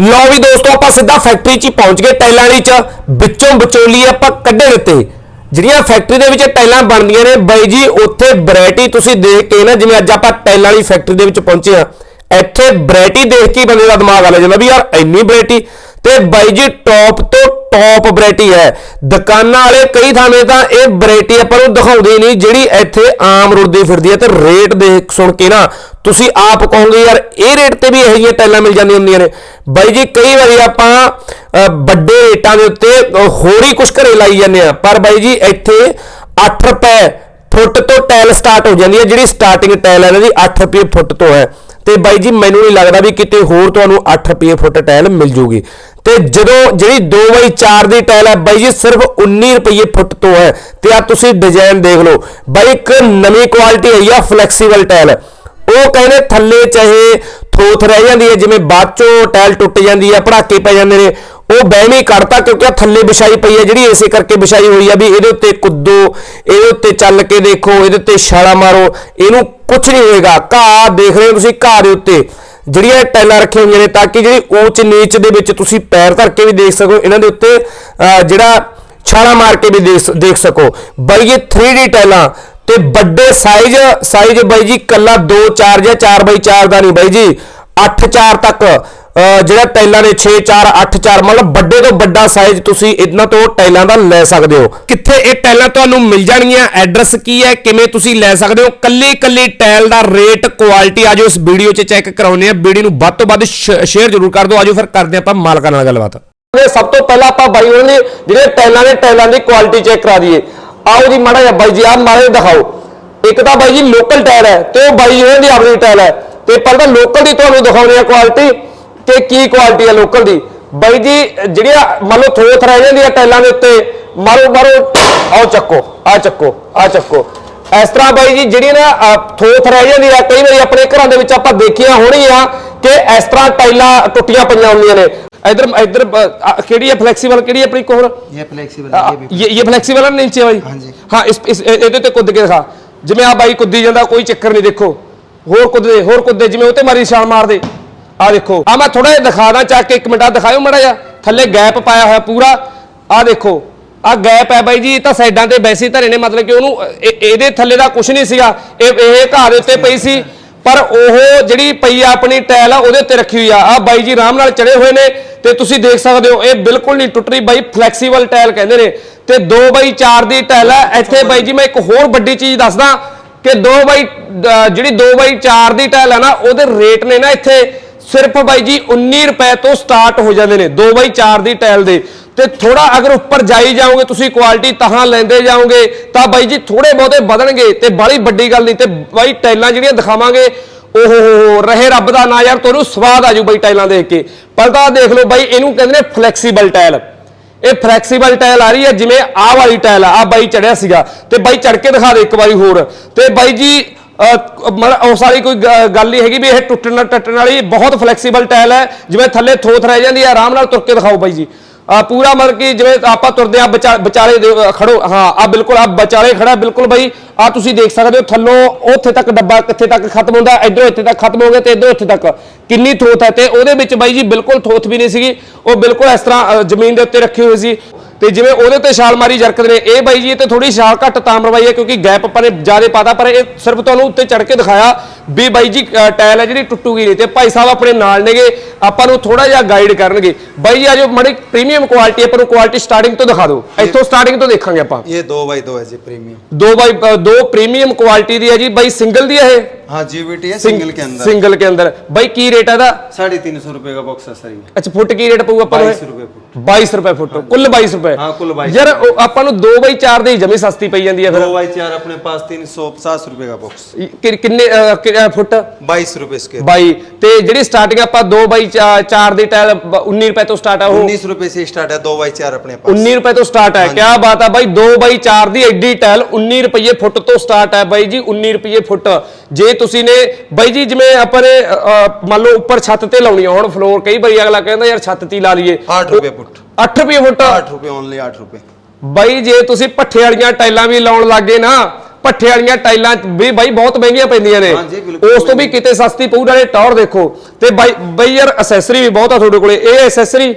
ਲਓ ਵੀ ਦੋਸਤੋ, ਆਪਾਂ ਸਿੱਧਾ ਫੈਕਟਰੀ 'ਚ ਹੀ ਪਹੁੰਚ ਗਏ ਟਾਈਲਾਂ ਵਾਲੀ 'ਚ। ਵਿੱਚੋਂ ਵਿਚੋਲੀ ਆਪਾਂ ਕੱਢੇ ਦਿੱਤੇ। ਜਿਹੜੀਆਂ ਫੈਕਟਰੀ ਦੇ ਵਿੱਚ ਟਾਈਲਾਂ ਬਣਦੀਆਂ ਨੇ, ਬਾਈ ਜੀ, ਉੱਥੇ ਵੈਰਾਈਟੀ ਤੁਸੀਂ ਦੇਖ ਕੇ ਨਾ, ਜਿਵੇਂ ਅੱਜ ਆਪਾਂ ਟਾਈਲਾਂ ਵਾਲੀ ਫੈਕਟਰੀ ਦੇ ਵਿੱਚ ਪਹੁੰਚੇ ਆ ਇੱਥੇ ਵੈਰਾਈਟੀ ਦੇਖ ਕੇ ਬੰਦੇ ਦਾ ਦਿਮਾਗ ਆ ਜਾਂਦਾ ਵੀ ਯਾਰ, ਇੰਨੀ ਵੈਰਾਈਟੀ ਤੇ ਬਾਈ ਜੀ ਟੌਪ ਤੋਂ ਟੌਪ ਵੈਰਾਈਟੀ ਹੈ। ਦੁਕਾਨਾਂ ਵਾਲੇ ਕਈ ਥਾਵੇਂ ਤਾਂ ਇਹ ਵੈਰਾਈਟੀ ਆਪਾਂ ਨੂੰ ਦਿਖਾਉਂਦੇ ਨਹੀਂ ਜਿਹੜੀ ਇੱਥੇ ਆਮ ਰੁੜਦੀ ਫਿਰਦੀ ਹੈ। ਤੇ ਰੇਟ ਦੇਖ ਸੁਣ ਕੇ ਨਾ ਤੁਸੀਂ ਆਪ ਕਹੋਗੇ ਯਾਰ ਇਹ ਰੇਟ ਤੇ ਵੀ ਇਹੋ ਜਿਹੀਆਂ ਟੈਲਾਂ ਮਿਲ ਜਾਂਦੀਆਂ ਹੁੰਦੀਆਂ ਨੇ। ਬਾਈ ਜੀ ਕਈ ਵਾਰੀ ਆਪਾਂ ਅ, ਵੱਡੇ ਰੇਟਾਂ ਦੇ ਉੱਤੇ ਹੋਰ ਹੀ ਕੁਝ ਘਰੇ ਲਾਈ ਜਾਂਦੇ ਆ ਪਰ ਬਾਈ ਜੀ ਇੱਥੇ 8 ਰੁਪਏ ਫੁੱਟ ਤੋਂ ਟੈਲ ਸਟਾਰਟ ਹੋ ਜਾਂਦੀ ਹੈ ਜਿਹੜੀ ਸਟਾਰਟਿੰਗ ਟੈਲ ਹੈ ਇਹਨਾਂ ਦੀ 8 ਰੁਪਏ ਫੁੱਟ ਤੋਂ ਹੈ। ਤੇ ਬਾਈ ਜੀ, ਮੈਨੂੰ ਨਹੀਂ ਲੱਗਦਾ ਵੀ ਕਿਤੇ ਹੋਰ ਤੁਹਾਨੂੰ 8 ਰੁਪਏ ਫੁੱਟ ਟਾਇਲ ਮਿਲ ਜੂਗੀ। ਤੇ ਜਦੋਂ ਜਿਹੜੀ 2x4 ਦੀ ਟਾਇਲ ਹੈ, ਬਾਈ ਜੀ, ਸਿਰਫ 19 ਰੁਪਏ ਫੁੱਟ ਤੋਂ ਹੈ। ਤੇ ਆ ਤੁਸੀਂ ਡਿਜ਼ਾਈਨ ਦੇਖ ਲਓ। ਬਾਈ, ਇੱਕ ਨਵੀਂ ਕੁਆਲਿਟੀ ਆਈ ਆ ਫਲੈਕਸੀਬਲ ਟੈਲ ਉਹ ਕਹਿੰਦੇ ਥੱਲੇ ਚਾਹੇ ਥੋਥ ਰਹਿ ਜਾਂਦੀ ਹੈ, ਜਿਵੇਂ ਬਾਅਦ ਚੋਂ ਟਾਇਲ ਟੁੱਟ ਜਾਂਦੀ ਹੈ, ਪੜਾਕੇ ਪੈ ਜਾਂਦੇ ਨੇ। ਉਹ ਬਹਿਮੀ ਕੱਢਤਾ ਕਿਉਂਕਿ ਆ ਥੱਲੇ ਵਿਛਾਈ ਪਈ ਹੈ, ਜਿਹੜੀ ਇਸੇ ਕਰਕੇ ਵਿਛਾਈ ਹੋਈ ਆ ਵੀ ਇਹਦੇ ਉੱਤੇ ਕੁੱਦੋ, ਇਹਦੇ ਉੱਤੇ ਚੱਲ ਕੇ ਦੇਖੋ, ਇਹਦੇ ਉੱਤੇ ਛਾਲਾ ਮਾਰੋ, ਇਹਨੂੰ ਕੁਝ ਨਹੀਂ ਹੋਏਗਾ। ਘਾਹ ਦੇਖ ਰਹੇ ਹੋ ਤੁਸੀਂ ਘਾਹ ਦੇ ਉੱਤੇ। ਜਿਹੜੀਆਂ ਟੈਲਾਂ ਰੱਖੀਆਂ ਹੋਈਆਂ ਨੇ ਤਾਂ ਕਿ ਜਿਹੜੀ ਉੱਚ ਨੀਚ ਦੇ ਵਿੱਚ ਤੁਸੀਂ ਪੈਰ ਧਰ ਕੇ ਵੀ ਦੇਖ ਸਕੋ, ਇਹਨਾਂ ਦੇ ਉੱਤੇ ਜਿਹੜਾ ਛਾਲਾ ਮਾਰ ਕੇ ਵੀ ਦੇਖ ਦੇਖ ਸਕੋ। ਬਾਈ ਇਹ 3D ਟੈਲਾਂ ਤੇ ਵੱਡੇ ਸਾਈਜ਼ ਸਾਈਜ਼ ਬਾਈ ਜੀ ਕੱਲਾ 2 4 ਜਾਂ 4 ਬਾਈ 4 ਦਾ ਨਹੀਂ ਬਾਈ ਜੀ 8 4 ਤੱਕ। ਜਿਹੜਾ ਟਾਈਲਾਂ ਨੇ 6 4 8 4 ਮਤਲਬ ਵੱਡੇ ਤੋਂ ਵੱਡਾ ਸਾਈਜ਼ ਤੁਸੀਂ ਇਹਨਾਂ ਤੋਂ ਟਾਈਲਾਂ ਦਾ ਲੈ ਸਕਦੇ ਹੋ। ਕਿੱਥੇ ਇਹ ਟਾਈਲਾਂ ਤੁਹਾਨੂੰ ਮਿਲ ਜਾਣਗੀਆਂ? ਐਡਰੈਸ ਕੀ ਹੈ? ਕਿਵੇਂ ਤੁਸੀਂ ਲੈ ਸਕਦੇ ਹੋ? ਕੱਲੀ ਕੱਲੀ ਟਾਈਲ ਦਾ ਰੇਟ ਕੁਆਲਿਟੀ ਆਜੋ ਇਸ ਵੀਡੀਓ 'ਚ ਚੈੱਕ ਕਰਾਉਨੇ ਆ ਵੀਡੀਓ ਨੂੰ ਵੱਧ ਤੋਂ ਵੱਧ ਸ਼ੇਅਰ ਜ਼ਰੂਰ ਕਰ ਦਿਓ। ਆਜੋ ਫਿਰ ਕਰਦੇ ਆਪਾਂ ਮਾਲਕਾਂ ਨਾਲ ਗੱਲਬਾਤ। ਇਹ ਸਭ ਤੋਂ ਪਹਿਲਾਂ ਆਪਾਂ ਬਾਈ ਉਹਨਾਂ ਦੀ ਜਿਹੜੇ ਟਾਈਲਾਂ ਨੇ, ਟਾਈਲਾਂ ਦੀ ਕੁਆਲਿਟੀ ਚੈੱਕ ਕਰਾ ਦਈਏ। ਆਓ ਜੀ ਮਾੜਾ ਜਿਹਾ ਬਾਈ ਜੀ, ਆਹ ਮਾੜੇ ਦਿਖਾਓ। ਇੱਕ ਤਾਂ ਬਾਈ ਜੀ ਲੋਕਲ ਟਾਇਲ ਹੈ ਤੇ ਉਹ ਬਾਈ ਉਹਨਾਂ ਦੀ ਆਪਣੀ ਟਾਇਲ ਹੈ। ਤੇ ਪਹਿਲਾਂ ਲੋਕਲ ਦੀ ਤੁਹਾਨੂੰ ਦਿਖਾਉਣੀ ਹੈ ਕੁਆਲਿਟੀ ਤੇ ਕੀ ਕੁਆਲਿਟੀ ਹੈ ਲੋਕਲ ਦੀ? ਬਾਈ ਜੀ ਜਿਹੜੀਆਂ ਮੰਨ ਲਓ ਥੋਥ ਰਹਿ ਜਾਂਦੀ ਹੈ ਟੈਲਾਂ ਦੇ ਉੱਤੇ ਮਾਰੋ ਮਾਰੋ ਆਓ ਚੱਕੋ ਆ ਚੱਕੋ ਆ ਚੱਕੋ। ਇਸ ਤਰ੍ਹਾਂ ਬਾਈ ਜੀ ਜਿਹੜੀ ਨਾ ਥੋਥ ਰਹਿ ਜਾਂਦੀ ਹੈ ਕਈ ਵਾਰੀ ਆਪਣੇ ਘਰਾਂ ਦੇ ਵਿੱਚ ਆਪਾਂ ਦੇਖੀਆਂ ਹੋਣੀਆਂ ਕਿ ਇਸ ਤਰ੍ਹਾਂ ਟਾਈਲਾਂ ਟੁੱਟੀਆਂ ਪਈਆਂ ਹੁੰਦੀਆਂ ਨੇ। ਇਧਰ ਇਧਰ ਕਿਹੜੀ ਹੈ ਫਲੈਕਸੀਬਲ ਕਿਹੜੀ ਹੈ ਆਪਣੀ ਕੋਲ? ਇਹ ਫਲੈਕਸੀਬਲ ਹੈ ਇਹ ਇਹ ਫਲੈਕਸੀਬਲ ਹੈ ਨੀਚੇ ਬਾਈ? ਹਾਂ ਇਸ ਇਹਦੇ ਤੇ ਕੁੱਦ ਕੇ ਦਿਖਾ। ਜਿਵੇਂ ਆ ਬਾਈ ਕੁੱਦੀ ਜਾਂਦਾ ਕੋਈ ਚੱਕਰ ਨਹੀਂ ਦੇਖੋ। ਹੋਰ ਕੁੱਦਦੇ ਹੋਰ ਕੁੱਦੇ ਜਿਵੇਂ ਉਹ ਤੇ ਮਾਰੀ ਛਾਲ ਮਾਰਦੇ ਆ ਦੇਖੋ। ਆ ਮੈਂ ਥੋੜਾ ਜਿਹਾ ਦਿਖਾ ਦਾਂ, ਚੱਕ ਕੇ ਇੱਕ ਮਿੰਟ ਆ ਦਿਖਾਇਓ ਮੜਾ ਜਾ ਥੱਲੇ ਗੈਪ ਪਾਇਆ ਹੋਇਆ ਪੂਰਾ। ਆ ਦੇਖੋ, ਆ ਗੈਪ ਹੈ ਬਾਈ ਜੀ, ਇਹ ਤਾਂ ਸਾਈਡਾਂ ਤੇ ਵੈਸੇ ਹੀ ਧਰੇ ਨੇ, ਮਤਲਬ ਕਿ ਉਹਨੂੰ, ਇਹ- ਇਹਦੇ ਥੱਲੇ ਦਾ ਕੁਝ ਨਹੀਂ ਸੀਗਾ। ਇਹ ਇਹ ਘਾਹ ਦੇ ਉੱਤੇ ਪਈ ਸੀ। ਪਰ ਉਹ ਜਿਹੜੀ ਪਈ ਆ ਆਪਣੀ ਟਾਇਲ ਆ, ਉਹਦੇ ਉੱਤੇ ਰੱਖੀ ਹੋਈ ਆ। ਆ ਬਾਈ ਜੀ ਆਰਾਮ ਨਾਲ ਚੜੇ ਹੋਏ ਨੇ ਤੇ ਤੁਸੀਂ ਦੇਖ ਸਕਦੇ ਹੋ, ਇਹ ਬਿਲਕੁਲ ਨਹੀਂ ਟੁੱਟ ਰਹੀ ਬਾਈ ਫਲੈਕਸੀਬਲ ਟਾਇਲ ਕਹਿੰਦੇ ਨੇ। ਤੇ 2 ਬਾਈ 4 ਦੀ ਟਾਇਲ ਹੈ ਇੱਥੇ ਬਾਈ ਜੀ ਮੈਂ ਇੱਕ ਹੋਰ ਵੱਡੀ ਚੀਜ਼ ਦੱਸਦਾ ਕਿ 2 ਬਾਈ ਜਿਹੜੀ 2 ਬਾਈ 4 ਦੀ ਟਾਇਲ ਆ ਨਾ, ਉਹਦੇ ਰੇਟ ਨੇ ਨਾ ਇੱਥੇ ਸਿਰਫ ਬਾਈ ਜੀ 19 ਰੁਪਏ ਤੋਂ ਸਟਾਰਟ ਹੋ ਜਾਂਦੇ ਨੇ 2 ਬਾਈ 4 ਦੀ ਟਾਇਲ ਦੇ। ਤੇ ਥੋੜਾ ਅਗਰ ਉੱਪਰ ਜਾਈ ਜਾਓਗੇ, ਤੁਸੀਂ ਕੁਆਲਿਟੀ ਤਹਾਂ ਲੈਂਦੇ ਜਾਓਗੇ, ਤਾਂ ਬਾਈ ਜੀ ਥੋੜੇ ਬਹੁਤੇ ਵਧਣਗੇ, ਤੇ ਬੜੀ ਵੱਡੀ ਗੱਲ ਨਹੀਂ, ਤੇ ਬਾਈ ਟਾਈਲਾਂ ਜਿਹੜੀਆਂ ਦਿਖਾਵਾਂਗੇ ਓਹ ਹੋ ਰਹੇ ਰੱਬ ਦਾ ਨਾਂ ਯਾਰ, ਤੁਹਾਨੂੰ ਸਵਾਦ ਆਜੂ ਬਾਈ ਟਾਈਲਾਂ ਦੇਖ ਕੇ। ਪਰਦਾ ਦੇਖ ਲਓ ਬਾਈ, ਇਹਨੂੰ ਕਹਿੰਦੇ ਨੇ ਫਲੈਕਸੀਬਲ ਟਾਇਲ ਇਹ ਫਲੈਕਸੀਬਲ ਟਾਇਲ ਆ ਰਹੀ ਹੈ, ਜਿਵੇਂ ਆਹ ਵਾਲੀ ਟਾਇਲ ਆ, ਆਹ ਬਾਈ ਚੜਿਆ ਸੀਗਾ। ਤੇ ਬਾਈ ਚੜ ਕੇ ਦਿਖਾ ਦੇ ਇੱਕ ਵਾਰੀ ਹੋਰ। ਤੇ ਬਾਈ ਜੀ ਅਹ, ਮਤਲਬ ਉਸ ਵਾਲੀ ਕੋਈ ਗੱਲ ਨਹੀਂ ਹੈਗੀ ਵੀ ਇਹ ਟੁੱਟਣ ਨਾਲ ਟੱਟਣ ਵਾਲੀ ਬਹੁਤ ਫਲੈਕਸੀਬਲ ਟਾਇਲ ਹੈ ਜਿਵੇਂ ਥੱਲੇ ਥੋਥ ਰਹਿ ਜਾਂਦੀ ਹੈ ਆਰਾਮ ਨਾਲ ਤੁਰ ਕੇ ਦਿਖਾਓ ਬਾਈ ਜੀ। ਆ ਪੂਰਾ ਮਤਲਬ ਕਿ ਜਿਵੇਂ ਆਪਾਂ ਤੁਰਦੇ ਆ ਵਿਚਾਲੇ ਦੇ ਖੜੋ ਹਾਂ ਆ ਬਿਲਕੁਲ ਆ ਵਿਚਾਲੇ ਖੜਾ ਬਿਲਕੁਲ ਬਾਈ। ਆ ਤੁਸੀਂ ਦੇਖ ਸਕਦੇ ਹੋ ਥੱਲੋਂ ਉੱਥੇ ਤੱਕ ਡੱਬਾ ਕਿੱਥੇ ਤੱਕ ਖਤਮ ਹੁੰਦਾ ਇਧਰੋਂ ਇੱਥੇ ਤੱਕ ਖਤਮ ਹੋ ਗਿਆ ਤੇ ਇਧਰੋਂ ਇੱਥੇ ਤੱਕ। ਕਿੰਨੀ ਥੋਥ ਹੈ ਤੇ ਉਹਦੇ ਵਿੱਚ ਬਾਈ ਜੀ ਬਿਲਕੁਲ ਥੋਥ ਵੀ ਨਹੀਂ ਸੀਗੀ। ਉਹ ਬਿਲਕੁਲ ਇਸ ਤਰ੍ਹਾਂ ਜ਼ਮੀਨ ਦੇ ਉੱਤੇ ਰੱਖੀ ਹੋਈ ਸੀ। ਤੇ ਜਿਵੇਂ ਉਹਦੇ ਤੇ ਛਾਲ ਮਾਰੀ ਜਰਕਦੇ ਨੇ, ਇਹ ਬਾਈ ਜੀ ਇਹ ਤੇ ਥੋੜੀ ਛਾਲ ਘੱਟ ਤਾਂ ਮਰਵਾਈ ਹੈ ਕਿਉਂਕਿ ਗੈਪ ਪਰ ਜ਼ਿਆਦਾ ਪਾਤਾ, ਪਰ ਇਹ ਸਿਰਫ ਤੁਹਾਨੂੰ ਉੱਤੇ ਚੜ ਕੇ ਦਿਖਾਇਆ ਵੀ ਬਾਈ ਜੀ ਅ, ਟਾਇਲ ਹੈ ਜਿਹੜੀ ਟੁੱਟੂਗੀ ਨਹੀਂ ਤੇ ਭਾਈ ਸਾਹਿਬ ਆਪਣੇ ਨਾਲ ਨੇਗੇ ਆਪਾਂ ਨੂੰ ਥੋੜਾ ਜਿਹਾ ਗਾਈਡ ਕਰਨਗੇ ਬਾਈ ਜੀ ਆਜੋ ਮੜੀ ਪ੍ਰੀਮੀਅਮ ਕੁਆਲਿਟੀ ਆਪਾਂ ਨੂੰ ਕੁਆਲਿਟੀ ਸਟਾਰਟਿੰਗ ਤੋਂ ਦਿਖਾ ਦਿਓ ਇੱਥੋਂ ਸਟਾਰਟਿੰਗ ਤੋਂ ਦੇਖਾਂਗੇ ਆਪਾਂ ये दो बाई दो है जी प्रीमियम ਦੋ ਬਾਈ ਅ, ਦੋ ਪ੍ਰੀਮੀਅਮ ਕੁਆਲਿਟੀ ਦੀ ਹੈ ਜੀ ਬਾਈ ਸਿੰਗਲ ਦੀ ਹੈ ਇਹ हाँ जीवीटी है सिंगल के अंदर ਸਿੰਗਲ के अंदर ਬਾਈ ਕੀ ਰੇਟ ਹੈ ਦਾ साढ़े तीन सौ रुपए का बॉक्स है सर ये ਅੱਛਾ ਫੁੱਟ ਕੀ ਰੇਟ ਪਊ ਆਪਾਂ ਨੂੰ 22 रुपए फुट 22 ਰੁਪਏ ਫੁੱਟ ਕੁੱਲ 22 ਰੁਪਏ ਹਾਂ, ਕੁੱਲ 22 ਯਾਰ ਉਹ ਆਪਾਂ ਨੂੰ 2 ਬਾਈ 4 ਦੀ ਜਮੀ ਸਸਤੀ ਪਈ ਜਾਂਦੀ ਹੈ ਫਿਰ दो बाई चार अपने पास तीन सौ पचास रुपए का बॉक्स ਕਿ- ਕਿੰਨੇ ਅ, ਕਿ- ਅ, ਫੁੱਟ? 22 ਰੁਪਏ ਸਕੇਅਰ ਬਾਈ। ਤੇ ਜਿਹੜੀ ਸਟਾਰਟਿੰਗ ਆਪਾਂ 2 ਬਾਈ 4 ਦੀ ਟਾਇਲ 19 ਰੁਪਏ ਤੋਂ ਸਟਾਰਟ ਆ ਉਹ। 19 ਰੁਪਏ ਸੇ ਸਟਾਰਟ ਹੈ 2 ਬਾਈ 4 ਆਪਣੇ ਪਾਸ। 19 ਰੁਪਏ ਤੋਂ ਸਟਾਰਟ ਹੈ ਕੀ ਬਾਤ ਹੈ ਬਾਈ 2 ਬਾਈ 4 ਦੀ ਐਡੀ ਟਾਇਲ 19 ਰੁਪਏ ਫੁੱਟ ਤੋਂ ਸਟਾਰਟ ਹੈ ਬਾਈ ਜੀ 19 ਰੁਪਏ ਫੁੱਟ। ਜੇ ਤੁਸੀਂ ਨੇ ਬਾਈ ਜੀ ਜਿਵੇਂ ਆਪਾਂ ਨੇ ਮੰਨ ਲਓ ਉੱਪਰ ਛੱਤ ਤੇ ਲਾਉਣੀ ਹੁਣ ਫਲੋਰ ਕਈ ਵਾਰੀ ਅਗਲਾ ਕਹਿੰਦਾ ਯਾਰ ਛੱਤ ਤੇ ਲਾ ਲਈਏ। 8 ਰੁਪਏ ਫੁੱਟ। 8 ਰੁਪਏ ਫੁੱਟ। 8 ਰੁਪਏ ਓਨਲੀ 8 ਰੁਪਏ। ਬਾਈ ਜੇ ਤੁਸੀਂ ਪੱਠੇ ਵਾਲੀਆਂ ਟਾਈਲਾਂ ਵੀ ਲਾਉਣ ਲੱਗੇ ਨਾ ਪੱਠੇ ਵਾਲੀਆਂ ਟਾਈਲਾਂ ਵੀ ਬਾਈ ਬਹੁਤ ਮਹਿੰਗੀਆਂ ਪੈਂਦੀਆਂ ਨੇ ਹਾਂਜੀ, ਬਿਲਕੁਲ ਉਸ ਤੋਂ ਵੀ ਕਿਤੇ ਸਸਤੀ ਪਊ ਨਾਲੇ ਟੌਰ ਦੇਖੋ ਤੇ ਬਾਈ ਬਾਈ ਯਾਰ ਅਸੈਸਰੀ ਵੀ ਬਹੁਤ ਆ ਤੁਹਾਡੇ ਕੋਲੇ ਇਹ ਅਸੈਸਰੀ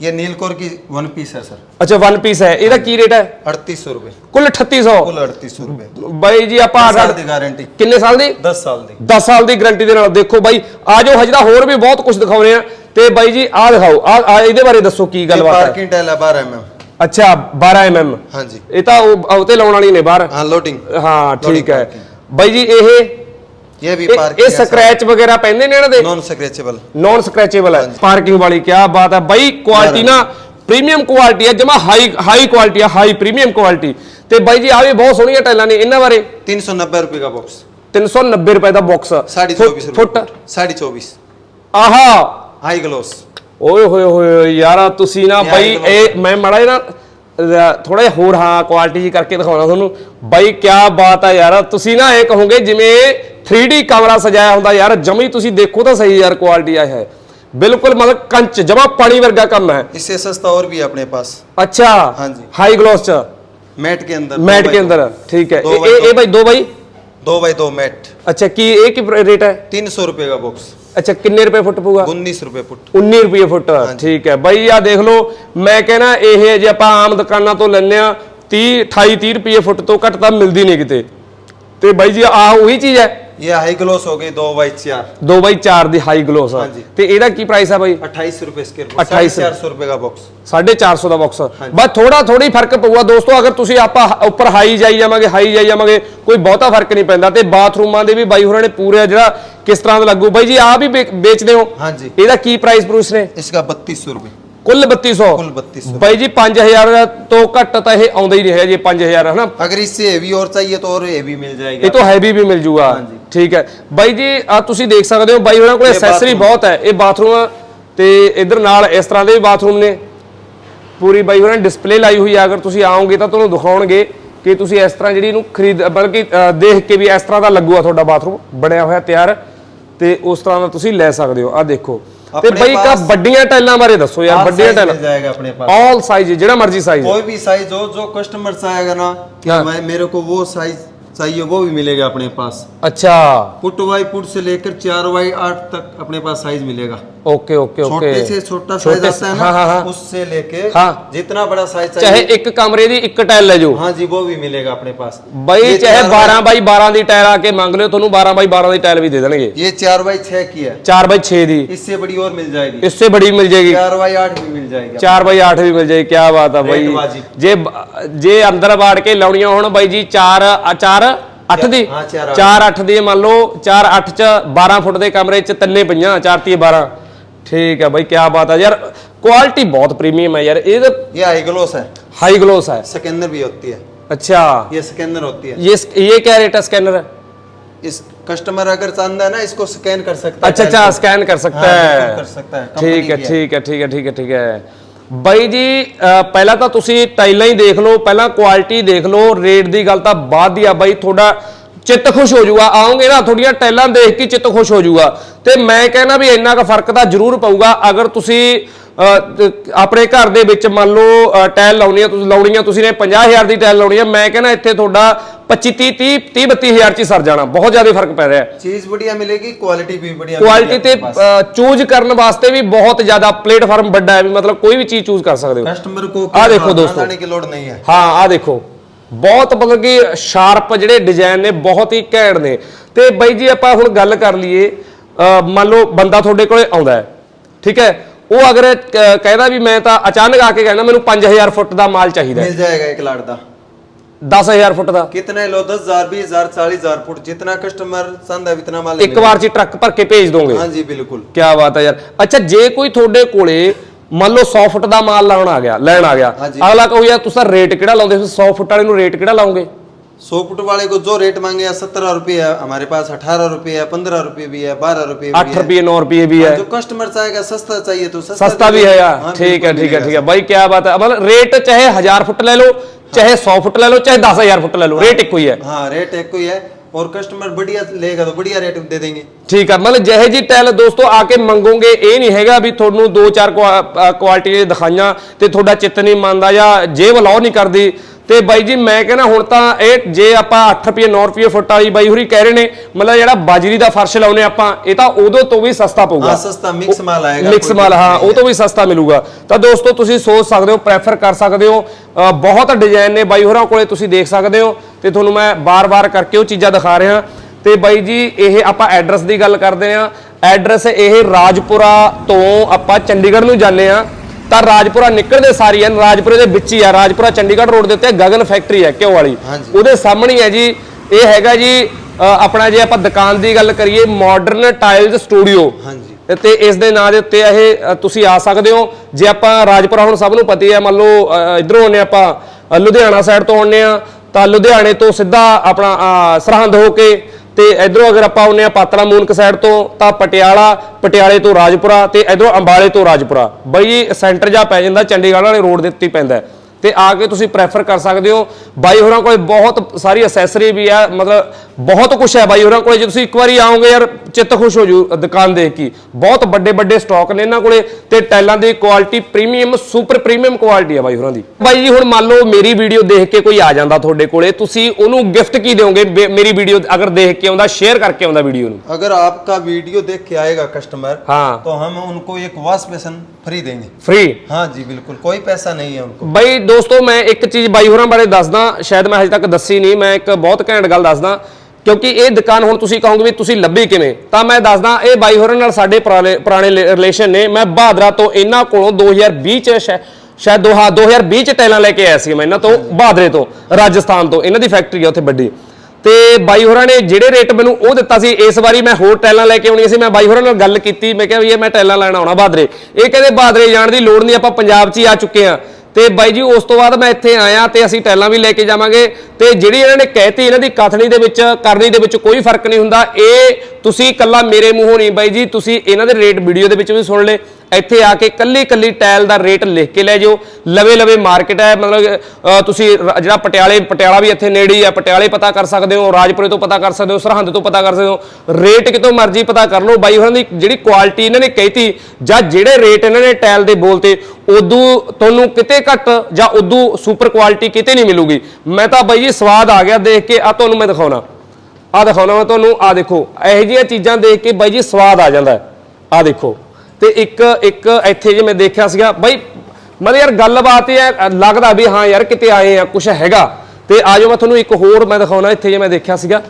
ये नीलकोर की वन पीस है सर ਅੱਛਾ ਵਨ ਪੀਸ ਹੈ ਇਹਦਾ ਕੀ ਰੇਟ ਹੈ अड़तीस सौ रुपए ਕੁੱਲ 3800 कुल अड़तीस सौ रुपए ਬਾਈ ਜੀ ਆਪਾਂ साल की गारंटी ਕਿੰਨੇ ਸਾਲ ਦੀ दस साल दी 10 ਸਾਲ ਦੀ ਗਾਰੰਟੀ ਦੇ ਨਾਲ ਦੇਖੋ ਬਾਈ ਆ ਜਾਓ ਹਜਦਾ ਹੋਰ ਵੀ ਬਹੁਤ ਕੁਝ ਦਿਖਾਉਣੇ ਆ ਤੇ ਬਾਈ ਜੀ ਆ ਦਿਖਾਓ ਆ ਇਹਦੇ ਬਾਰੇ ਦੱਸੋ ਕੀ ਗੱਲਬਾਤ ਹੈ पार्किंग टाइल है बारह एम ਅੱਛਾ 12 mm ਹਾਂਜੀ। ਇਹ ਤਾਂ ਉਹ ਉਤੇ ਲਾਉਣ ਵਾਲੀ ਨੇ ਬਾਹਰ। ਹਾਂ ਲੋਡਿੰਗ ਹਾਂ ਠੀਕ ਹੈ। ਬਾਈ ਜੀ ਇਹ ਇਹ ਵੀ ਪਾਰਕਿੰਗ ਇਹ ਸਕ੍ਰੈਚ ਵਗੈਰਾ ਪੈਂਦੇ ਨੇ ਇਹਨਾਂ ਦੇ? ਨਾਨ ਸਕ੍ਰੈਚੇਬਲ ਨਾਨ ਸਕ੍ਰੈਚੇਬਲ ਹੈ ਪਾਰਕਿੰਗ ਵਾਲੀ ਕੀ ਬਾਤ ਹੈ। ਬਾਈ ਕੁਆਲਿਟੀ ਨਾ ਪ੍ਰੀਮੀਅਮ ਕੁਆਲਿਟੀ ਹੈ ਜਮਾ ਹਾਈ ਹਾਈ ਕੁਆਲਿਟੀ ਹੈ ਹਾਈ ਪ੍ਰੀਮੀਅਮ ਕੁਆਲਿਟੀ ਤੇ ਬਾਈ ਜੀ ਆ ਵੀ ਬਹੁਤ ਸੋਹਣੀਆਂ ਟਾਈਲਾਂ ਨੇ ਇਹਨਾਂ ਬਾਰੇ। 390 ਰੁਪਏ ਦਾ ਬਾਕਸ 390 ਰੁਪਏ ਦਾ ਬਾਕਸ 24 ਫੁੱਟ। 24 ਆਹਾ! ਹਾਈ ਗਲੋਸ ਓਏ ਹੋਏ ਹੋਏ ਯਾਰਾ ਤੁਸੀਂ ਨਾ ਇਹ ਬਾਈ ਆਈ ਇਹ ਮੈਂ ਮੜਾ ਨਾ ਥੋੜਾ ਜਿਹਾ ਹੋਰ ਹਾਂ ਕੁਆਲਿਟੀ ਜੀ ਕਰਕੇ ਦਿਖਾਉਣਾ ਤੁਹਾਨੂੰ ਬਾਈ ਕੀ ਬਾਤ ਹੈ ਯਾਰ ਤੁਸੀਂ ਨਾ ਇਹ ਕਹੋਗੇ ਜਿਵੇਂ 3D ਕਮਰਾ ਸਜਾਇਆ ਹੁੰਦਾ ਯਾਰ ਜਮੀ ਤੁਸੀਂ ਦੇਖੋ ਤਾਂ ਸਹੀ ਯਾਰ ਕੁਆਲਿਟੀ ਆ ਹੈ ਬਿਲਕੁਲ ਮਤਲਬ ਕੰਚ ਜਮਾ ਪਾਣੀ ਵਰਗਾ ਕੰਮ ਹੈ इससे सस्ता और भी है अपने पास ਅੱਛਾ हाँ जी। ਹਾਈ ਗਲੋਸ ਚ मैट के अंदर ਮੈਟ दो ਕੇ बाई ਅੰਦਰ दो। ਠੀਕ ਹੈ दो ਇਹ बाई ਇਹ- ਇਹ दो। ਬਾਈ ਦੋ ਬਾਈ दो बाई दो मैट ਅੱਛਾ ਕੀ ਇਹ ਕੀ ਰੇਟ ਹੈ तीन सौ रुपए का बॉक्स ਅੱਛਾ ਕਿੰਨੇ ਰੁਪਏ ਫੁੱਟ ਪਊਗਾ उन्नीस रुपए फुट 19 ਰੁਪਏ ਫੁੱਟ ਠੀਕ ਹੈ ਬਾਈ ਆ ਦੇਖ ਲਓ ਮੈਂ ਕਹਿੰਦਾ ਇਹ ਜੇ ਆਪਾਂ ਆਮ ਦੁਕਾਨਾਂ ਤੋਂ ਲੈਂਦੇ ਆ 30 28 30 ਰੁਪਏ ਫੁੱਟ ਤੋਂ ਘੱਟ ਤਾਂ ਮਿਲਦੀ ਨਹੀਂ ਕਿਤੇ ਤੇ ਬਾਈ ਜੀ ਆ ਉਹੀ ਚੀਜ਼ ਹੈ ये हाई ग्लोस हो गई दो बाई चार 2 ਬਾਈ 4 ਦੀ ਹਾਈ ਗਲੋਸ ਹਾਂਜੀ। ਤੇ ਇਹਦਾ ਕੀ ਪ੍ਰਾਈਸ ਆ ਬਾਈ अट्ठाईस रुपए स्क्वायर फुट 28 अट्ठाईस चार सौ रुपए का बॉक्स 450 ਦਾ ਬਾਕਸ ਬਸ ਥੋੜਾ ਥੋੜੀ ਫਰਕ ਪਊਗਾ ਦੋਸਤੋ ਅਗਰ ਤੁਸੀਂ ਆਪਾਂ ਹ- ਉੱਪਰ ਹਾਈ ਜਾਈ ਜਾਵਾਂਗੇ ਹਾਈ ਜਾਈ ਜਾਵਾਂਗੇ ਕੋਈ ਬਹੁਤਾ ਫਰਕ ਨਹੀਂ ਪੈਂਦਾ ਤੇ ਬਾਥਰੂਮਾਂ ਦੇ ਵੀ ਬਾਈ ਹੋਰਾਂ ਨੇ ਪੂਰੇ ਜਿਹੜਾ ਕਿਸ ਤਰ੍ਹਾਂ ਦਾ ਲੱਗੂ ਬਾਈ ਜੀ ਆ ਵੀ ਵੇ- ਵੇਚਦੇ ਹੋ हाँ जी ਇਹਦਾ ਕੀ ਪ੍ਰਾਈਸ ਪ੍ਰੂਸ ਨੇ इसका बत्तीस सौ रुपए ਕੁੱਲ 3200 कुल बत्तीस सौ ਬਾਈ ਜੀ 5000 ਤੋਂ ਘੱਟ ਤਾਂ ਇਹ ਆਉਂਦਾ ਹੀ ਨਹੀਂ ਹੈ ਜੀ 5000 ਹਨਾ अगर इससे हेवी और चाहिए तो और हेवी मिल जाएगी ਇਹ ਤੋਂ ਹੈਵੀ ਵੀ ਮਿਲ ਜੂਗਾ ਹਾਂਜੀ। ਠੀਕ ਹੈ ਬਾਈ ਜੀ ਆ ਤੁਸੀਂ ਦੇਖ ਸਕਦੇ ਹੋ ਬਾਈ ਹੋਰਾਂ ਕੋਲ ਇਹ ਐਕਸੈਸਰੀ bathroom। ਬਹੁਤ ਹੈ ਇਹ ਬਾਥਰੂਮ ਤੇ ਇਧਰ ਨਾਲ ਇਸ ਤਰ੍ਹਾਂ ਦੇ ਵੀ ਬਾਥਰੂਮ ਨੇ ਪੂਰੀ ਬਾਈ ਹੋਰਾਂ ਨੇ ਡਿਸਪਲੇ ਲਾਈ ਹੋਈ ਆ ਅਗਰ ਤੁਸੀਂ ਆਓਗੇ ਤਾਂ ਤੁਹਾਨੂੰ ਦਿਖਾਉਣਗੇ ਕਿ ਤੁਸੀਂ ਇਸ ਤਰ੍ਹਾਂ ਜਿਹੜੀ ਇਹਨੂੰ ਖਰੀਦ ਬਲਕਿ ਅ, ਦੇਖ ਕੇ ਵੀ ਇਸ ਤਰ੍ਹਾਂ ਦਾ ਲੱਗੂਗਾ ਤੁਹਾਡਾ ਬਾਥਰੂਮ ਬਣਿਆ ਹੋਇਆ ਤਿਆਰ ਤੇ ਉਸ ਤਰ੍ਹਾਂ ਦਾ ਤੁਸੀਂ ਲੈ ਸਕਦੇ ਹੋ ਆ ਦੇਖੋ ਤੇ ਆਪਣੇ ਬਾਈ ਕਾ ਪਾਸ- ਵੱਡੀਆਂ ਟਾਈਲਾਂ ਬਾਰੇ ਦੱਸੋ ਯਾਰ All ਵੱਡੀਆਂ size ਟਾਈਲਾਂ मिल जाएगा अपने पास ਆਲ ਸਾਈਜ਼ ਜਿਹੜਾ ਮਰਜ਼ੀ ਸਾਈਜ਼ कोई भी साइज हो जो कस्टमर चाहेगा ना कि हाँ। मैं मेरे को वो साइज चाहिए वो भी मिलेगा अपने पास ਅੱਛਾ फुट बाई फुट से लेकर चार बाई आठ तक अपने पास साइज मिलेगा ਓਕੇ ਓਕੇ ਓਕੇ छोटे से छोटा साइज छोटे आता से- है हाँ, हाँ, ना हाँ। उससे लेके हाँ। जितना बड़ा साइज ਚਾਹੇ चाहिए ਇੱਕ ਕਮਰੇ ਦੀ ਇੱਕ ਟਾਇਲ ਲੈ ਜਾਓ हाँ जी वो भी मिलेगा अपने पास ਬਾਈ ये ਚਾਹੇ चार 12 ਬਾਈ 12 ਦੀ ਟਾਇਲ ਆ ਕੇ ਮੰਗ ਲਿਓ ਤੁਹਾਨੂੰ 12 ਬਾਈ 12 ਦੀ ਟਾਇਲ ਵੀ ਦੇ ਦੇਣਗੇ ये चार बाई छह की है 4 ਬਾਈ 6 ਦੀ इससे बड़ी और मिल जाएगी ਇਸ ਤੋਂ ਬੜੀ ਮਿਲ ਜਾਏਗੀ चार बाई आठ भी मिल जाएगी 4 ਬਾਈ 8 ਵੀ ਮਿਲ ਜਾਏਗੀ ਕੀ ਬਾਤ ਆ ਬਾਈ Rate ਵਾਜਿਬ। ਜੇ ਬ- ਜੇ ਅੰਦਰ ਵਾੜ ਕੇ ਲਾਉਣੀਆਂ ਹੋਣ ਬਾਈ ਜੀ 4 4 8 ਦੀ ਹਾਂ, ਚਾਰ ਅੱਠ। 4 8 ਦੀ ਮੰਨ ਲਓ 4 8 ਚ 12 ਫੁੱਟ ਦੇ ਕਮਰੇ ਚ ਤਿੰਨੇ ਪਈਆਂ 4 ਤੀ 12 ਠੀਕ ਹੈ ਬਾਈ ਕੀ ਬਾਤ ਆ ਯਾਰ ਕੁਆਲਿਟੀ ਬਹੁਤ ਪ੍ਰੀਮੀਅਮ ਹੈ ਯਾਰ ਇਹ ਤਾਂ ये हाई ग्लोस है हाई ग्लोस है स्कैनर भी होती है अच्छा ये स्कैनर होती है ये ये क्या रेट है स्कैनर इस कस्टमर अगर चाहता है ना इसको स्कैन कर सकता है अच्छा अच्छा टाइल को। स्कैन कर सकता हाँ, है बिल्कुल कर सकता है कंपनी ਠੀਕ ਹੈ की है। ਠੀਕ ਹੈ ਠੀਕ ਹੈ ਠੀਕ ਹੈ ਠੀਕ ਹੈ ਬਾਈ ਜੀ ਅਹ ਪਹਿਲਾਂ ਤਾਂ ਤੁਸੀਂ ਟਾਈਲਾਂ ਹੀ ਦੇਖ ਲਓ ਪਹਿਲਾਂ ਕੁਆਲਿਟੀ ਦੇਖ ਲਓ ਰੇਟ ਦੀ ਗੱਲ ਤਾਂ ਬਾਅਦ ਦੀ ਆ ਬਾਈ ਤੁਹਾਡਾ ਚਿੱਤ ਖੁਸ਼ ਹੋ ਜਾਊਗਾ। ਆਉਂਗੇ ਨਾ ਤੁਹਾਡੀਆਂ ਟੈਲਾਂ ਦੇਖ ਕੇ ਚਿੱਤ ਖੁਸ਼ ਹੋ ਜਾਊਗਾ। ਤੇ ਮੈਂ ਕਹਿੰਦਾ ਵੀ ਇੰਨਾ ਕੁ ਫ਼ਰਕ ਤਾਂ ਜ਼ਰੂਰ ਪਊਗਾ। ਅਗਰ ਤੁਸੀਂ ਆਪਣੇ ਘਰ ਦੇ ਵਿੱਚ ਮੰਨ ਲਓ ਟਾਇਲ ਲਾਉਣੀ ਆ ਤੁਸੀਂ ਲਾਉਣੀ ਆ ਤੁਸੀਂ ਨੇ 50000 ਦੀ ਟਾਇਲ ਲਾਉਣੀ ਆ ਮੈਂ ਕਹਿੰਦਾ ਇੱਥੇ ਤੁਹਾਡਾ 25 30 30 32000 ਚ ਸਰ ਜਾਣਾ। ਬਹੁਤ ਜ਼ਿਆਦਾ ਫ਼ਰਕ ਪੈ ਰਿਹਾ। ਚੀਜ਼ ਬੜੀਆ ਮਿਲੇਗੀ ਕੁਆਲਿਟੀ ਵੀ ਬੜੀਆ ਕੁਆਲਿਟੀ ਤੇ ਚੂਜ਼ ਕਰਨ ਵਾਸਤੇ ਵੀ ਬਹੁਤ ਜ਼ਿਆਦਾ ਪਲੇਟਫਾਰਮ ਵੱਡਾ ਹੈ ਵੀ ਮਤਲਬ ਕੋਈ ਵੀ ਚੀਜ਼ ਚੂਜ਼ ਕਰ ਸਕਦੇ ਹੋ। ਕਸਟਮਰ ਕੋ ਆ ਦੇਖੋ ਦੋਸਤੋ। ਹਾਂ। ਆ ਦੇਖੋ। ਬਹੁਤ ਮਤਲਬ ਕਿ ਸ਼ਾਰਪ ਜਿਹੜੇ ਡਿਜ਼ਾਈਨ ਨੇ ਬਹੁਤ ਹੀ ਘੈਂਟ ਨੇ ਤੇ ਬਾਈ ਜੀ ਆਪਾਂ ਹੁਣ ਗੱਲ ਕਰ ਲਈਏ ਅਹ ਮੰਨ ਲਓ ਬੰਦਾ ਤੁਹਾਡੇ ਕੋਲੇ ਆਉਂਦਾ ਹੈ ਠੀਕ ਹੈ ਉਹ ਅਗਰ ਅਹ, ਕਹਿੰਦਾ ਵੀ ਮੈਂ ਤਾਂ ਅਚਾਨਕ ਆ ਕੇ ਕਹਿੰਦਾ ਮੈਨੂੰ 5000 ਫੁੱਟ ਦਾ ਮਾਲ ਚਾਹੀਦਾ ਹੈ मिल जाएगा एक लाख दा 10000 ਫੁੱਟ ਦਾ कितने लो दस हजार बीस हजार चालीस हजार फुट जितना कस्टमर चांदा इतना माल ਇੱਕ ਵਾਰ ਚ ਹੀ ਟਰੱਕ ਭਰ ਕੇ ਭੇਜ ਦੋਗੇ हाँ जी बिल्कुल ਕਿਆ ਬਾਤ ਹੈ ਯਾਰ ਅੱਛਾ ਜੇ ਕੋਈ ਤੁਹਾਡੇ ਕੋਲੇ ਮੰਨ ਲਓ 100 ਫੁੱਟ ਦਾ ਮਾਲ ਲਾਉਣ ਆ ਗਿਆ ਲੈਣ ਆ ਗਿਆ ਹਾਂਜੀ। ਅਗਲਾ ਕਹੂ ਯਾਰ ਤੁਸੀਂ ਰੇਟ ਕਿਹੜਾ ਲਾਉਂਦੇ ਫਿਰ 100 ਫੁੱਟ ਵਾਲੇ ਨੂੰ ਰੇਟ ਕਿਹੜਾ ਲਾਉਂਗੇ सौ फुट वाले को जो रेट मांगे सत्रह रुपये है हमारे पास अठारह रुपये है पंद्रह रुपये भी है बारह रुपये 8 ਰੁਪਏ 9 ਰੁਪਏ ਵੀ ਹੈ जो कस्टमर चाहेगा सस्ता चाहिए तो सस्ता ਸਸਤਾ दे ਵੀ देंगे। ਹੈ हाँ, ਯਾਰ ਠੀਕ ਹੈ बिल्कुल ਠੀਕ ਹੈ मिलेगा। ਠੀਕ ਹੈ ਬਾਈ ਕਿਆ ਬਾਤ ਹੈ ਮਤਲਬ ਰੇਟ ਚਾਹੇ 1000 ਫੁੱਟ ਲੈ ਲਓ ਚਾਹੇ 100 ਫੁੱਟ ਲੈ ਲਓ ਚਾਹੇ 10000 ਫੁੱਟ ਲੈ ਲਓ ਰੇਟ ਇੱਕੋ ਹੀ ਹੈ हाँ रेट एक ही है और कस्टमर बढ़िया लेगा तो बढ़िया रेट दे देंगे ਠੀਕ ਹੈ ਮਤਲਬ ਜਿਹੇ ਜੀ ਟੈਲ ਦੋਸਤੋ ਆ ਕੇ ਮੰਗੋਗੇ ਇਹ ਨਹੀਂ ਹੈਗਾ ਵੀ ਤੁਹਾਨੂੰ ਦੋ ਚਾਰ ਕੁਆਲਿਟੀ ਦੇ ਦਿਖਾਈਆਂ ਤੇ ਤੁਹਾਡਾ ਚਿੱਤ ਨਹੀਂ ਮੰਨਦਾ ਜਾਂ ਜੇਬ ਲਾਉ ਨਹੀਂ ਕਰਦੀ ਤੇ ਬਾਈ ਜੀ ਮੈਂ ਕਹਿੰਦਾ ਹੁਣ ਤਾਂ ਇਹ ਜੇ ਆਪਾਂ 8 ਰੁਪਏ 9 ਰੁਪਏ ਫੁੱਟ ਵਾਲੀ ਬਾਈ ਹੁਰੀ ਕਹਿ ਰਹੇ ਨੇ ਮਤਲਬ ਜਿਹੜਾ ਬਾਜਰੀ ਦਾ ਫਰਸ਼ ਲਾਉਨੇ ਆਪਾਂ ਇਹ ਤਾਂ ਉਦੋਂ ਤੋਂ ਵੀ ਸਸਤਾ ਪਊਗਾ हाँ सस्ता मिक्स माल आएगा ਮਿਕਸ कोई ਮਾਲ दिक्कत ਹਾਂ नहीं ਉਹ है। ਤੋਂ ਵੀ ਸਸਤਾ ਮਿਲੂਗਾ ਤਾਂ ਦੋਸਤੋ ਤੁਸੀਂ ਸੋਚ ਸਕਦੇ ਹੋ ਪ੍ਰੈਫਰ ਕਰ ਸਕਦੇ ਹੋ ਅ, ਬਹੁਤ ਡਿਜ਼ਾਈਨ ਨੇ ਬਾਈ ਹੋਰਾਂ ਕੋਲੇ ਤੁਸੀਂ ਦੇਖ ਸਕਦੇ ਹੋ ਤੇ ਤੁਹਾਨੂੰ ਮੈਂ ਬਾਰ-ਬਾਰ ਕਰਕੇ ਉਹ ਚੀਜ਼ਾਂ ਦਿਖਾ ਰਿਹਾ। ਤੇ ਬਾਈ ਜੀ ਇਹ ਆਪਾਂ ਐਡਰੈਸ ਦੀ ਗੱਲ ਕਰਦੇ ਆ ਐਡਰੈਸ ਇਹ ਰਾਜਪੁਰਾ ਤੋਂ ਆਪਾਂ ਚੰਡੀਗੜ੍ਹ ਨੂੰ ਜਾਂਦੇ ਆ ਤਾਂ ਰਾਜਪੁਰਾ ਨਿਕਲਦੇ ਸਾਰੀ ਹੈ ਰਾਜਪੁਰੇ ਦੇ ਵਿੱਚ ਹੀ ਆ। ਰਾਜਪੁਰਾ ਚੰਡੀਗੜ੍ਹ ਰੋਡ ਦੇ ਉੱਤੇ ਗਗਨ ਫੈਕਟਰੀ ਹੈ ਘਿਓ ਵਾਲੀ। ਹਾਂਜੀ। ਉਹਦੇ ਸਾਹਮਣੇ ਹੀ ਜੀ ਇਹ ਹੈਗਾ ਜੀ ਆਪਣਾ ਜੇ ਆਪਾਂ ਦੁਕਾਨ ਦੀ ਗੱਲ ਕਰੀਏ ਮਾਡਰਨ ਟਾਈਲਸ ਸਟੂਡੀਓ जी ਤੇ ਇਸ ਦੇ ਨਾਂ ਦੇ ਉੱਤੇ ਇਹ ਤੁਸੀਂ ਆ ਸਕਦੇ ਹੋ। ਜੇ ਆਪਾਂ ਰਾਜਪੁਰਾ ਹੁਣ ਸਭ ਨੂੰ ਪਤਾ ਹੀ ਹੈ ਮੰਨ ਲਓ ਇੱਧਰੋਂ ਆਉਂਦੇ ਆਪਾਂ ਲੁਧਿਆਣਾ ਸਾਈਡ ਤੋਂ ਆਉਂਦੇ ਆ ਤਾਂ ਲੁਧਿਆਣੇ ਤੋਂ ਸਿੱਧਾ ਆਪਣਾ ਅ, ਸਰਹੰਦ ਹੋ ਕੇ ਤੇ ਇਧਰੋਂ ਅਗਰ ਆਪਾਂ ਆਉਂਦੇ ਆ ਪਾਤੜਾ ਮੂਨਕ ਸਾਈਡ ਤੋਂ ਤਾਂ ਪਟਿਆਲਾ ਪਟਿਆਲੇ ਤੋਂ ਰਾਜਪੁਰਾ ਤੇ ਇਧਰੋਂ ਅੰਬਾਲੇ ਤੋਂ ਰਾਜਪੁਰਾ। ਬਈ ਸੈਂਟਰ ਜਾ ਪੈ ਜਾਂਦਾ ਚੰਡੀਗੜ੍ਹ ਵਾਲੇ ਰੋਡ ਦੇ ਉੱਤੇ ਪੈਂਦਾ ਤੇ ਆ ਕੇ ਤੁਸੀਂ ਪ੍ਰੈਫਰ ਕਰ ਸਕਦੇ ਹੋ ਬਾਈ ਹੋਰਾਂ ਕੋਲੇ ਬਹੁਤ ਸਾਰੀ ਅਸੈਸਰੀ ਵੀ ਹੈ ਮਤਲਬ ਬਹੁਤ ਕੁਝ ਹੈ ਬਾਈ ਹੋਰਾਂ ਕੋਲੇ ਜੇ ਤੁਸੀਂ ਇੱਕ ਵਾਰੀ ਆਓਗੇ ਯਾਰ ਚਿੱਤ ਖੁਸ਼ ਹੋ ਜੂ ਦੁਕਾਨ ਦੇਖ ਕੇ ਬਹੁਤ ਵੱਡੇ ਵੱਡੇ ਸਟਾਕ ਨੇ ਇਹਨਾਂ ਕੋਲੇ ਤੇ ਟਾਈਲਾਂ ਦੀ quality premium super premium quality ਹੈ ਬਾਈ ਹੋਰਾਂ ਦੀ ਬਾਈ ਜੀ ਹੁਣ ਮੰਨ ਲਓ ਮੇਰੀ ਵੀਡੀਓ ਦੇਖ ਕੇ ਕੋਈ ਆ ਜਾਂਦਾ ਤੁਹਾਡੇ ਕੋਲੇ ਤੁਸੀਂ ਉਹਨੂੰ ਗਿਫਟ ਕੀ ਦਿਓਗੇ ਬੇ- ਮੇਰੀ ਵੀਡੀਓ ਅਗਰ ਦੇਖ ਕੇ ਆਉਂਦਾ ਸ਼ੇਅਰ ਕਰਕੇ ਆਉਂਦਾ ਵੀਡੀਓ ਨੂੰ अगर आपका वीडियो देख के आएगा कस्टमर हाँ। तो हम उनको एक वॉश बेसन फ्री देंगे ਫ੍ਰੀ हाँ जी बिल्कुल कोई पैसा नहीं है उनको ਬਈ ਦੋਸਤੋ, ਮੈਂ ਇੱਕ ਚੀਜ਼ ਬਾਈ ਹੋਰਾਂ ਬਾਰੇ ਦੱਸਦਾ, ਸ਼ਾਇਦ ਮੈਂ ਹਜੇ ਤੱਕ ਦੱਸੀ ਨਹੀਂ, ਮੈਂ ਇੱਕ ਬਹੁਤ ਘੈਂਟ ਗੱਲ ਦੱਸਦਾ, ਕਿਉਂਕਿ ਇਹ ਦੁਕਾਨ ਹੁਣ ਤੁਸੀਂ ਕਹੋਗੇ ਵੀ ਤੁਸੀਂ ਲੱਭੀ ਕਿਵੇਂ, ਤਾਂ ਮੈਂ ਦੱਸਦਾ, ਇਹ ਬਾਈ ਹੋਰਾਂ ਨਾਲ ਸਾਡੇ ਪੁਰਾਣੇ ਪੁਰਾਣੇ ਰਿਲੇਸ਼ਨ ਨੇ, ਮੈਂ ਬਾਦਰਾ ਤੋਂ ਇਹਨਾਂ ਕੋਲੋਂ 2020 ਚ ਸ਼ਾ- ਸ਼ਾਇਦ ਦੋ- ਹਾਂ 2020 ਚ ਟੈਲਾਂ ਲੈ ਕੇ ਆਇਆ ਸੀ ਮੈਂ ਇਹਨਾਂ ਤੋਂ ਬਾਦਰੇ ਤੋਂ, ਰਾਜਸਥਾਨ ਤੋਂ, ਇਹਨਾਂ ਦੀ ਫੈਕਟਰੀ ਆ ਉੱਥੇ ਵੱਡੀ। ਤੇ ਬਾਈ ਹੋਰਾਂ ਨੇ ਜਿਹੜੇ ਰੇਟ ਮੈਨੂੰ ਉਹ ਦਿੱਤਾ ਸੀ, ਇਸ ਵਾਰੀ ਮੈਂ ਹੋਰ ਟੈਲਾਂ ਲੈ ਕੇ ਆਉਣੀਆਂ ਸੀ, ਮੈਂ ਬਾਈ ਹੋਰਾਂ ਨਾਲ ਗੱਲ ਕੀਤੀ, ਮੈਂ ਕਿਹਾ ਵੀ ਇਹ ਮੈਂ ਟੈਲਾਂ ਲੈਣ ਆਉਣਾ ਬਾਦਰੇ ਇਹ ਕਹਿੰਦੇ ਬਾਦਰੇ ਜਾਣ ਦੀ ਲੋੜ ਨਹੀਂ, ਆਪਾਂ ਪੰਜਾਬ 'ਚ ਹੀ ਆ ਚੁੱਕੇ ਆ ਤੇ ਬਾਈ ਜੀ, ਉਸ ਤੋਂ ਬਾਅਦ ਮੈਂ ਇੱਥੇ ਆਇਆ ਤੇ ਅਸੀਂ ਟੈਲਾਂ ਵੀ ਲੈ ਕੇ ਜਾਵਾਂਗੇ। ਤੇ ਜਿਹੜੀ ਇਹਨਾਂ ਨੇ ਕਹਿਤੀ, ਇਹਨਾਂ ਦੀ ਕਥਨੀ ਦੇ ਵਿੱਚ, ਕਰਨੀ ਦੇ ਵਿੱਚ ਕੋਈ ਫ਼ਰਕ ਨਹੀਂ ਹੁੰਦਾ। ਇਹ ਤੁਸੀਂ ਇਕੱਲਾ ਮੇਰੇ ਮੂੰਹੋਂ ਨਹੀਂ ਬਾਈ ਜੀ, ਤੁਸੀਂ ਇਹਨਾਂ ਦੇ ਰੇਟ ਵੀਡੀਓ ਦੇ ਵਿੱਚ ਵੀ ਸੁਣ ਲਏ। ਇੱਥੇ ਆ ਕੇ ਕੱਲੀ ਕੱਲੀ ਟਾਇਲ ਦਾ ਰੇਟ ਲਿਖ ਕੇ ਲੈ ਜਾਓ। ਲਵੇ ਲਵੇ ਮਾਰਕੀਟ ਹੈ, ਮਤਲਬ ਤੁਸੀਂ ਜਿਹੜਾ ਪਟਿਆਲੇ, ਪਟਿਆਲਾ ਵੀ ਇੱਥੇ ਨੇੜੇ ਹੀ ਆ, ਪਟਿਆਲੇ ਪਤਾ ਕਰ ਸਕਦੇ ਹੋ, ਰਾਜਪੁਰੇ ਤੋਂ ਪਤਾ ਕਰ ਸਕਦੇ ਹੋ, ਸਰਹੰਦ ਤੋਂ ਪਤਾ ਕਰ ਸਕਦੇ ਹੋ। ਰੇਟ ਕਿਤੋਂ ਮਰਜ਼ੀ ਪਤਾ ਕਰ ਲਓ। ਬਾਈ ਉਹਨਾਂ ਦੀ ਜਿਹੜੀ ਕੁਆਲਿਟੀ ਇਹਨਾਂ ਨੇ ਕਹੀਤੀ, ਜਾਂ ਜਿਹੜੇ ਰੇਟ ਇਹਨਾਂ ਨੇ ਟਾਇਲ ਦੇ ਬੋਲਤੇ ਉਦੋਂ ਤੁਹਾਨੂੰ ਕਿਤੇ ਘੱਟ ਜਾਂ ਉਦੋਂ ਸੁਪਰ ਕੁਆਲਿਟੀ ਕਿਤੇ ਨਹੀਂ ਮਿਲੂਗੀ। ਮੈਂ ਤਾਂ ਬਾਈ ਜੀ ਸਵਾਦ ਆ ਗਿਆ ਦੇਖ ਕੇ ਆ ਤੁਹਾਨੂੰ ਮੈਂ ਦਿਖਾਉਣਾ। ਆ ਦਿਖਾਉਣਾ ਮੈਂ ਤੁਹਾਨੂੰ, ਆ ਦੇਖੋ, ਇਹੋ ਜਿਹੀਆਂ ਚੀਜ਼ਾਂ ਦੇਖ ਕੇ ਬਾਈ ਜੀ ਸਵਾਦ ਆ ਜਾਂਦਾ ਆ ਦੇਖੋ, ਤੇ ਇੱਕ ਇੱਕ ਇੱਥੇ ਜੇ ਮੈਂ ਦੇਖਿਆ ਸੀਗਾ, ਬਾਈ, ਮਤਲਬ ਯਾਰ ਗੱਲਬਾਤ ਇਹ ਲੱਗਦਾ ਵੀ ਹਾਂ ਯਾਰ ਕਿਤੇ ਆਏ ਆ ਕੁਝ ਹੈਗਾ। ਤੇ ਆਜੋ ਮੈਂ ਤੁਹਾਨੂੰ ਇੱਕ ਹੋਰ ਮੈਂ ਦਿਖਾਉਣਾ, ਇੱਥੇ ਜੇ ਮੈਂ ਦੇਖਿਆ ਸੀਗਾ।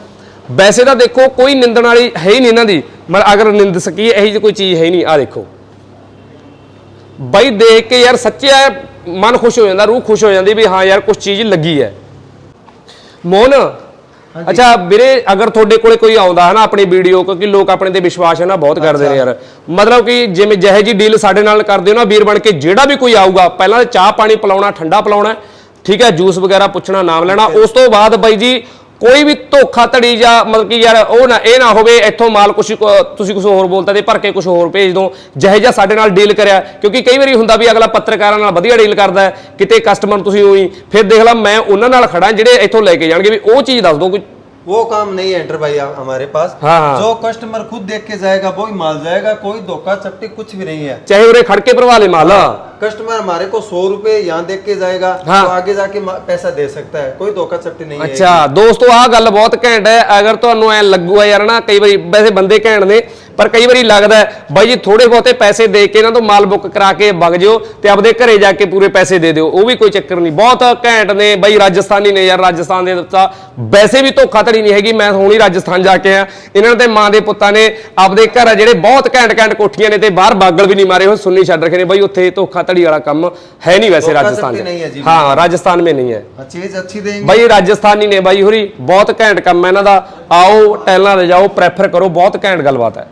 ਵੈਸੇ ਤਾਂ ਦੇਖੋ, ਕੋਈ ਨਿੰਦਣ ਵਾਲੀ ਹੈ ਹੀ ਨਹੀਂ ਇਹਨਾਂ ਦੀ। ਮਤਲਬ ਅਗਰ ਨਿੰਦ ਸਕੀਏ, ਇਹੋ ਜਿਹੀ ਕੋਈ ਚੀਜ਼ ਹੈ ਹੀ ਨਹੀਂ, ਆ ਦੇਖੋ। ਬਾਈ ਦੇਖ ਕੇ ਯਾਰ ਸੱਚਿਆ ਮਨ ਖੁਸ਼ ਹੋ ਜਾਂਦਾ, ਰੂਹ ਖੁਸ਼ ਹੋ ਜਾਂਦੀ ਵੀ ਹਾਂ ਯਾਰ ਕੁਝ ਚੀਜ਼ ਲੱਗੀ ਹੈ। ਮੋਹਨ ਅੱਛਾ ਵੀਰੇ ਅਗਰ ਤੁਹਾਡੇ ਕੋਲੇ ਕੋਈ ਆਉਂਦਾ ਹੈ ਨਾ ਆਪਣੀ ਵੀਡੀਓ ਕਿਉਂਕਿ ਲੋਕ ਆਪਣੇ ਤੇ ਵਿਸ਼ਵਾਸ ਹੈ ਨਾ ਬਹੁਤ ਕਰਦੇ ਨੇ ਯਾਰ। ਮਤਲਬ ਕਿ ਜਿਵੇਂ ਜਿਹੇ ਜੀ ਡੀਲ ਸਾਡੇ ਨਾਲ ਕਰਦੇ ਹੋ ਨਾ ਵੀਰ ਬਣ ਕੇ ਜਿਹੜਾ ਵੀ ਕੋਈ ਆਊਗਾ ਪਹਿਲਾਂ ਚਾਹ ਪਾਣੀ ਪਿਲਾਉਣਾ ਠੰਡਾ ਪਿਲਾਉਣਾ ਠੀਕ ਹੈ ਜੂਸ ਵਗੈਰਾ ਪੁੱਛਣਾ ਨਾਮ ਲੈਣਾ ਉਸ ਤੋਂ ਬਾਅਦ ਬਾਈ ਜੀ ਕੋਈ ਵੀ ਧੋਖਾ ਧੜੀ ਜਾਂ ਮਤਲਬ ਕਿ ਯਾਰ ਉਹ ਨਾ ਇਹ ਨਾ ਹੋਵੇ ਇੱਥੋਂ ਮਾਲ ਕੁਛ ਤੁਸੀਂ ਕੁਝ ਹੋਰ ਬੋਲਤਾ ਤੇ ਭਰ ਕੇ ਕੁਝ ਹੋਰ ਭੇਜ ਦੋ ਜਿਹੇ ਜਿਹਾ ਸਾਡੇ ਨਾਲ ਡੀਲ ਕਰਿਆ ਕਿਉਂਕਿ ਕਈ ਵਾਰੀ ਹੁੰਦਾ ਵੀ ਅਗਲਾ ਪੱਤਰਕਾਰਾਂ ਨਾਲ ਵਧੀਆ ਡੀਲ ਕਰਦਾ ਹੈ ਕਿਤੇ ਕਸਟਮਰ ਨੂੰ ਤੁਸੀਂ ਉਹੀ ਫਿਰ ਦੇਖ ਲਾ ਮੈਂ ਉਹਨਾਂ ਨਾਲ ਖੜਾ ਜਿਹੜੇ ਇੱਥੋਂ ਲੈ ਕੇ ਜਾਣਗੇ ਵੀ ਉਹ ਚੀਜ਼ ਦੱਸ ਦਿਓ ਕੋਈ वो काम नहीं है एंटर भाई आप- हमारे पास हाँ, हाँ। जो कस्टमर खुद देख के जाएगा वो ही माल जाएगा कोई धोखा चपटी कुछ भी नहीं है ਚਾਹੇ ਉਰੇ ਖੜ ਕੇ ਭਰਵਾ ਲੇ ਮਾਲ कस्टमर हमारे को सौ रुपए यहाँ देख के जाएगा हाँ। तो आगे जाके मा- पैसा दे सकता है कोई धोखा चपटी नहीं है ਅੱਛਾ ਦੋਸਤੋ ਆਹ ਗੱਲ ਬਹੁਤ ਘੈਂਟ ਹੈ ਅਗਰ ਤੁਹਾਨੂੰ ਐ ਲੱਗੂਗਾ ਯਾਰ ਨਾ ਕਈ ਵਾਰੀ ਵੈਸੇ ਬੰਦੇ ਘੈਂਟ ਨੇ ਪਰ ਕਈ ਵਾਰੀ ਲੱਗਦਾ ਹੈ, ਬਾਈ ਜੀ ਥੋੜੇ ਬਹੁਤੇ ਪੈਸੇ ਦੇ ਕੇ ਇਹਨਾਂ ਤੋਂ ਮਾਲ ਬੁੱਕ ਕਰਾ ਕੇ ਵਗ ਜਿਓ ਤੇ ਆਪਦੇ ਘਰੇ ਜਾ ਕੇ ਪੂਰੇ ਪੈਸੇ ਦੇ ਦਿਓ ਉਹ ਵੀ ਕੋਈ ਚੱਕਰ ਨਹੀਂ ਬਹੁਤ ਘੈਂਟ ਨੇ ਬਾਈ ਰਾਜਸਥਾਨੀ ਨੇ ਯਾਰ ਰਾਜਸਥਾਨ ਦੇ ਤਾਂ ਵੈਸੇ ਵੀ ਧੋਖਾਧੜੀ ਨਹੀਂ ਹੈਗੀ ਮੈਂ ਹੁਣੀ ਰਾਜਸਥਾਨ ਜਾ ਕੇ ਆ ਇਹਨਾਂ ਦੇ ਮਾਂ ਦੇ ਪੁੱਤਾਂ ਨੇ ਆਪਦੇ ਘਰ ਆ ਜਿਹੜੇ ਬਹੁਤ ਘੈਂਟ ਘੈਂਟ ਕੋਠੀਆਂ ਨੇ ਤੇ ਬਾਹਰ ਬਾਗਲ ਵੀ ਨਹੀਂ ਮਾਰੇ ਉਹ ਸੁੰਨੀ ਛੱਡ ਰੱਖੇ ਨੇ ਬਾਈ ਉੱਥੇ ਧੋਖਾਧੜੀ ਵਾਲਾ ਕੰਮ ਹੈ ਨਹੀਂ ਵੈਸੇ ਧੋਖਾ ਰਾਜਸਥਾਨ ਧੜੀ नहीं है 'ਚ जी। ਹਾਂ ਰਾਜਸਥਾਨ में नहीं है हाँ, चीज अच्छी देंगे ਬਾਈ ਰਾਜਸਥਾਨੀ ਨੇ ਬਾਈ ਹੋਰੀ ਬਹੁਤ ਘੈਂਟ ਕੰਮ ਹੈ ਇਹਨਾਂ ਦਾ ਆਓ ਟੈਲਾਂ ਲੈ ਜਾਓ ਪ੍ਰੈਫਰ ਕਰੋ ਬਹੁਤ ਘੈਂਟ ਗੱਲਬਾਤ ਹੈ